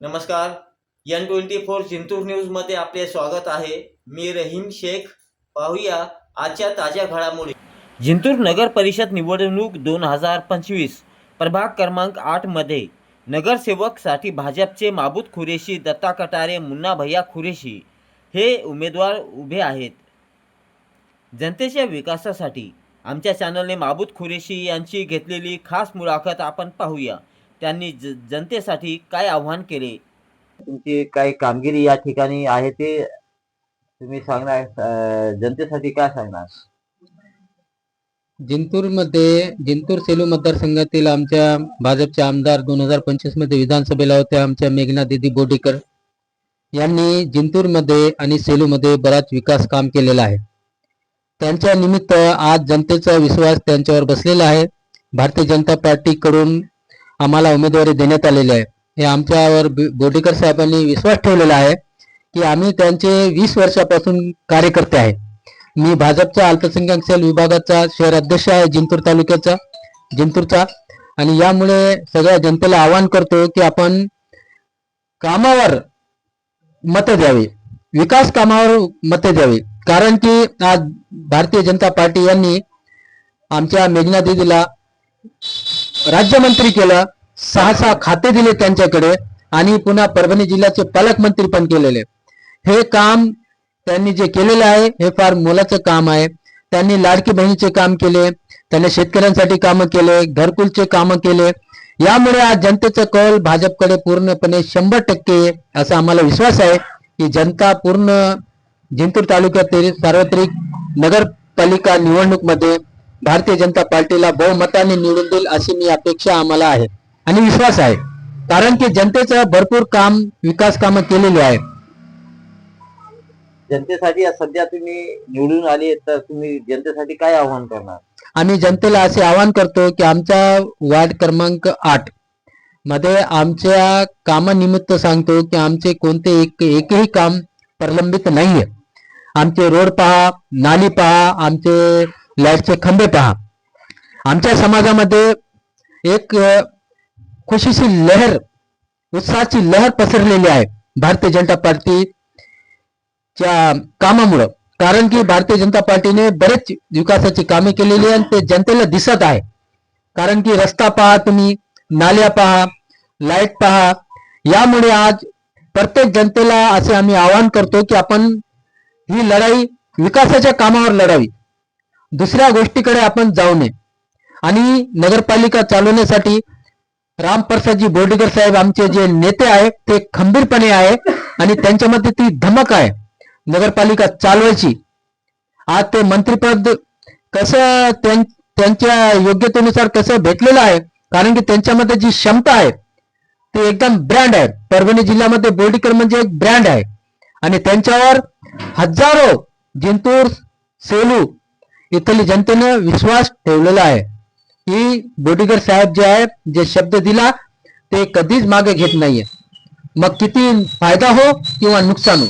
नमस्कार. N twenty four Jintur न्यूजमध्ये आपले स्वागत आहे. मी रहीम शेख. पाहूया आजच्या ताज्या घडामोडी. जिंतूर नगर परिषद निवडणूक दोन हजार पंचवीस प्रभाग क्रमांक आठमध्ये नगरसेवकसाठी भाजपचे माबूद खुरेशी दत्ता कटारे मुन्ना भैया खुरेशी हे उमेदवार उभे आहेत. जनतेच्या विकासासाठी आमच्या चॅनलने माबूद खुरेशी यांची घेतलेली खास मुलाखत आपण पाहूया. त्यांनी ज जनतेसाठी काय आव्हान केले? तुमची काही कामगिरी या ठिकाणी आहे ते तुम्ही सांगणार जनतेसाठी काय सांगणार? जिंतूरमध्ये जिंतूर सेलू मतदारसंघातील आमच्या भाजपचे आमदार दोन हजार पंचवीसमध्ये विधानसभेला होत्या आमच्या मेघना दिदी बोडेकर यांनी जिंतूरमध्ये आणि सेलूमध्ये बराच विकास काम केलेला आहे. त्यांच्या निमित्त आज जनतेचा विश्वास त्यांच्यावर बसलेला आहे. भारतीय जनता पार्टीकडून आम्हाला उमेदवारी देण्यात आलेली आहे. हे आमच्यावर बोर्डीकर साहेबांनी विश्वास ठेवलेला आहे की आम्ही त्यांचे वीस वर्षापासून कार्यकर्ते आहे. मी भाजपच्या अल्पसंख्याक सेल विभागाचा शहर अध्यक्ष आहे जिंतूर तालुक्याचा जिंतूरचा. आणि यामुळे सगळ्या जनतेला आवाहन करतो की आपण कामावर मतं द्यावी. विकास कामावर मतं द्यावी. कारण की आज भारतीय जनता पार्टी यांनी आमच्या मेघना दिदीला राज्यमंत्री केलं. सहा सहा खाते दिले त्यांच्याकडे आणि पुन्हा परभणी जिल्ह्याचे पालकमंत्री पण केलेले. हे काम त्यांनी जे केलेलं आहे हे फार मोलाचं काम आहे. त्यांनी लाडकी बहिणीचे काम केले त्यांनी शेतकऱ्यांसाठी कामं केले घरकुलचे कामं केले. यामुळे आज जनतेचं कौल भाजपकडे पूर्णपणे शंभर टक्के असा आम्हाला विश्वास आहे की जनता पूर्ण जिंतूर तालुक्यातील सार्वत्रिक नगरपालिका निवडणूकमध्ये भारतीय जनता पार्टीला बहुमताने निवडून देईल अशी मी अपेक्षा आम्हाला आहे. आणि विश्वास आहे. कारण की जनतेचं भरपूर काम विकास कामं केलेली आहे जनतेसाठी आज सध्या तुम्ही निवडून आले तर तुम्ही जनतेसाठी काय आव्हान करणार? आम्ही जनतेला असे आवाहन करतो की आमच्या वार्ड क्रमांक आठमध्ये आमच्या कामानिमित्त सांगतो की आमचे कोणते एक एकही काम प्रलंबित नाहीये. आमचे रोड पहा नाली पहा आमचे लाईटचे खंबे पहा. आमच्या समाजामध्ये एक खुशीची लहर उत्साहाची लहर पसरलेली आहे भारतीय जनता पार्टीच्या कामामुळं. कारण की भारतीय जनता पार्टीने बरेच विकासाची कामे केलेली आहे आणि ते जनतेला दिसत आहे. कारण की रस्ता पहा तुम्ही नाल्या पहा लाइट पहा यामुळे आज प्रत्येक जनतेला असे आम्ही आवाहन करतो की आपण ही लढाई विकासाच्या कामावर लढावी. दुसऱ्या गोष्टीकडे आपण जाऊ नये. आणि नगरपालिका चालवण्यासाठी रामप्रसादजी बोर्डीकर साहेब आमचे जे नेते आहेत ते खंबीरपणे आहे आणि त्यांच्यामध्ये ती धमक आहे. नगरपालिका चालवायची. आज ते मंत्रीपद कसं त्यां- त्यांच्या योग्यतेनुसार कसं भेटलेलं आहे कारण की त्यांच्यामध्ये जी क्षमता आहे ते एकदम ब्रँड आहे. परभणी जिल्ह्यामध्ये बोर्डीकर म्हणजे एक ब्रँड आहे. आणि त्यांच्यावर हजारो जिंतूर सेलू इथली जनतेने विश्वास ठेवलेला आहे. की बोडीगर साहेब जे आहे जे शब्द दिला ते कधीच मागे घेत नाहीये. मग किती फायदा हो किंवा नुकसान हो?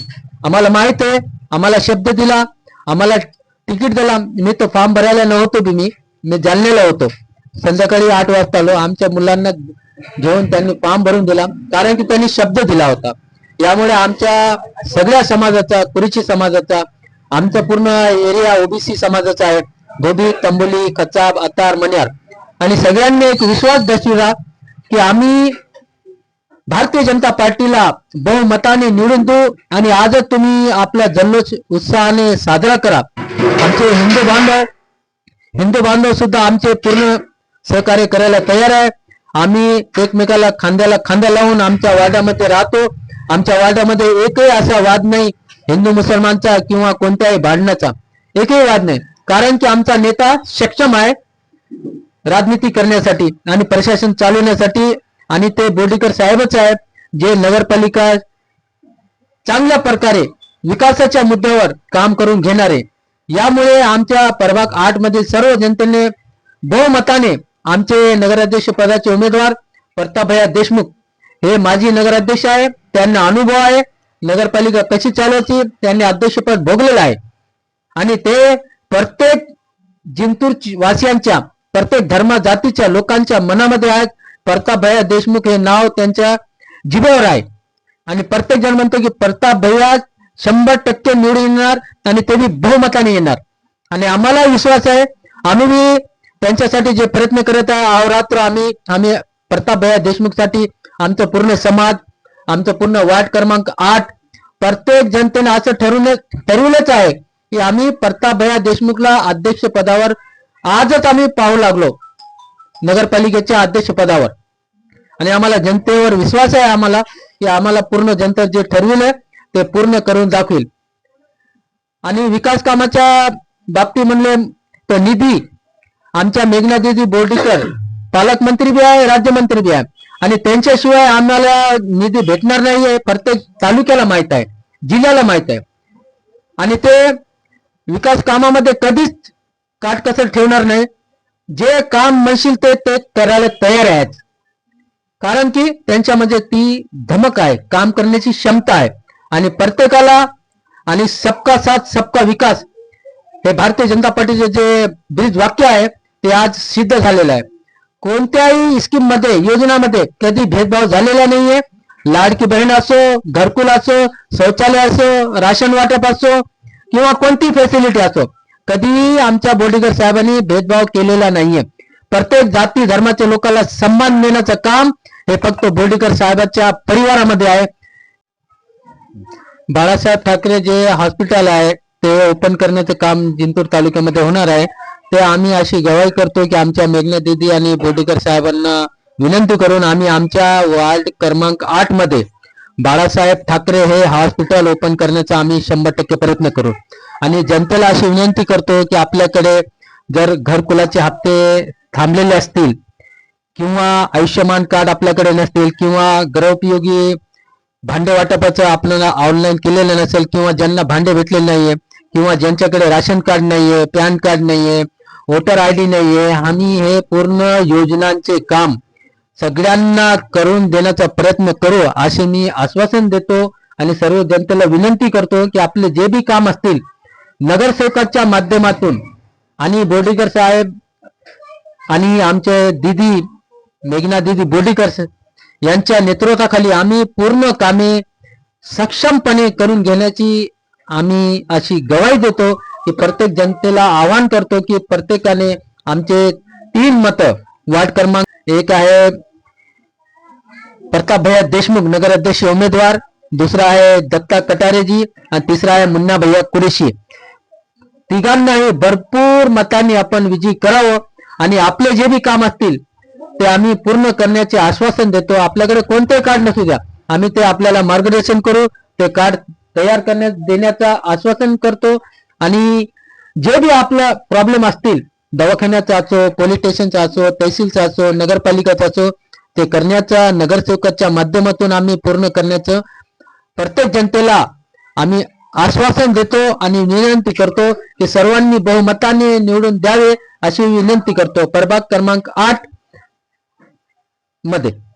आम्हाला माहीत आहे आम्हाला शब्द दिला आम्हाला तिकीट दिला. मी तो फॉर्म भरायला नव्हतो बी मी मी जालनेला होतो. संध्याकाळी आठ वाजता आलो. आमच्या मुलांना घेऊन त्यांनी फॉर्म भरून दिला कारण की त्यांनी शब्द दिला होता. यामुळे आमच्या सगळ्या समाजाचा कुरीची समाजाचा आमचा पूर्ण एरिया ओबीसी समाजाचा आहे. धोबी तंबोली खचाब अतार मन्यार आणि सगळ्यांनी एक विश्वास दर्शविला की आम्ही भारतीय जनता पार्टीला बहुमताने निवडून देऊ आणि आजच तुम्ही आपला जल्लोष उत्साहाने साजरा करा. आमचे हिंदू बांधव हिंदू बांधव सुद्धा आमचे पूर्ण सहकार्य करायला तयार आहे. आम्ही एकमेकाला खांद्याला खांदा लावून आमच्या वार्डामध्ये राहतो. आमच्या वार्डामध्ये एकही असा वाद नाही हिंदू मुसलमानचा किंवा कोणत्याही भांडणाचा. एकही वाद नाही. कारण की आमचा नेता सक्षम आहे. राजनीती करण्यासाठी आणि प्रशासन चालवण्यासाठी आणि ते बोर्डीकर साहेबच आहेत जे नगरपालिका चांगल्या प्रकारे विकासाच्या मुद्द्यावर काम करून घेणारे. यामुळे आमच्या प्रभाग आठ मधील सर्व जनतेने बहुमताने आमचे नगराध्यक्ष पदाचे उमेदवार प्रतापभैया देशमुख हे माजी नगराध्यक्ष आहे त्यांना अनुभव आहे. नगरपालिका कशी चालवायची त्यांनी अध्यक्षपद भोगलेलं आहे. आणि ते प्रत्येक जिंतूर वासियांच्या प्रत्येक धर्मा जातीच्या लोकांच्या मनामध्ये आहेत प्रतापभैया देशमुख हे नाव त्यांच्या जिभेवर आहे. आणि प्रत्येक जण म्हणतो की प्रताप भैया शंभर टक्के निवडून येणार आणि ते बी बहुमताने येणार. आणि आम्हाला विश्वास आहे आम्ही बी त्यांच्यासाठी जे प्रयत्न करत आहे अहोरात्र आम्ही आम्ही प्रताप भैया देशमुखसाठी आमचं पूर्ण समाज आमचं पूर्ण वार्ड क्रमांक आठ प्रत्येक जनतेने असं ठरवलं ठरवलंच आहे की आम्ही प्रताप भैया देशमुखला अध्यक्ष पदावर आजच आम्ही पाहू लागलो नगरपालिकेच्या अध्यक्ष पदावर आणि आम्हाला जनतेवर विश्वास आहे आम्हाला की आम्हाला पूर्ण जनता जे ठरविलंय ते पूर्ण करून दाखवेल. आणि विकास कामाच्या बाबतीत म्हणले तर निधी आमच्या मेघना दिदी बोर्डीकर पालकमंत्री बी आहे राज्यमंत्री बी आहे. आणि त्यांच्याशिवाय आम्हाला निधी भेटणार नाही आहे प्रत्येक तालुक्याला माहीत आहे जिल्ह्याला माहीत आहे. आणि ते विकास कामामध्ये कधीच काटकसर ठेवणार नाही. जे काम म्हणशील ते ते करायला तयार आहेत. कारण की त्यांच्यामध्ये ती धमक आहे. काम करण्याची क्षमता आहे. आणि प्रत्येकाला आणि सबका साथ सबका विकास हे भारतीय जनता पार्टीचे जे ब्रीज वाक्य आहे ते आज सिद्ध झालेलं आहे. कोणत्याही स्कीममध्ये योजनामध्ये कधी भेदभाव झालेला नाहीये. लाडकी बहीण असो घरकुल असो शौचालय असो राशन वाटप असो किंवा कोणती फॅसिलिटी असो कधीही आमच्या बोर्डीकर साहेबांनी भेदभाव केलेला नाहीये. प्रत्येक जाती धर्माच्या लोकांना सन्मान देण्याचं काम हे फक्त बोर्डीकर साहेबांच्या परिवारामध्ये आहे. बाळासाहेब ठाकरे जे हॉस्पिटल आहे ते ओपन करण्याचं काम जिंतूर तालुक्यामध्ये होणार आहे. ते आम्ही अशी गवाही करतो की आमच्या मेघना दिदी आणि बोर्डीकर साहेबांना विनंती करून आम्ही आमच्या वार्ड क्रमांक आठमध्ये बाळासाहेब ठाकरे हे हॉस्पिटल ओपन करण्याचा आम्ही शंभर टक्के प्रयत्न करू. आणि जनतेला अशी विनंती करतो की आपल्याकडे जर घरकुलाचे हप्ते थांबलेले असतील किंवा आयुष्यमान कार्ड आपल्याकडे नसतील किंवा गृहोपयोगी भांडे वाटपाचं आपल्याला ऑनलाईन केलेलं नसेल किंवा ज्यांना भांडे भेटलेले नाहीये किंवा ज्यांच्याकडे राशन कार्ड नाहीये पॅन कार्ड नाहीये वोटर आय डी नाहीये आम्ही हे पूर्ण योजनांचे काम सगळ्यांना करून देण्याचा प्रयत्न करू असे मी आश्वासन देतो आणि सर्व जनतेला विनंती करतो की आपले जे बी काम असतील नगरसेवकाच्या माध्यमातून आणि बोर्डीकर साहेब आणि आमचे दिदी मेघना दिदी बोर्डीकर यांच्या नेतृत्वाखाली आम्ही पूर्ण कामे सक्षमपणे करून घेण्याची आम्ही अशी गवाही देतो की प्रत्येक जनतेला आवाहन करतो की प्रत्येकाने आमचे तीन मत वार्ड क्रमांक एक आहे प्रताप भैया देशमुख नगर अध्यक्ष उमेदवार दुसरा आहे दत्ता कटारेजी आणि तिसरा आहे मुन्ना भैया कुरेशी. तिघांनाही भरपूर मतांनी आपण विजयी करावं आणि आपले जे बी काम असतील ते आम्ही पूर्ण करण्याचे आश्वासन देतो. आपल्याकडे कोणतेही कार्ड नसू द्या. आम्ही ते आपल्याला मार्गदर्शन करू ते कार्ड तयार करण्यात देण्याचं आश्वासन करतो आणि जे बी आपला प्रॉब्लेम असतील दवाखान्याचा असो पोलीस स्टेशनचा असो तहसीलचा असो नगरपालिकाचा असो ते करण्याचा नगरसेवकाच्या माध्यमातून आम्ही पूर्ण करण्याचं प्रत्येक जनतेला आम्ही आश्वासन देतो आणि विनंती करतो की सर्वांनी बहुमताने निवडून द्यावे अशी विनंती करतो. प्रभाग क्रमांक आठमध्ये.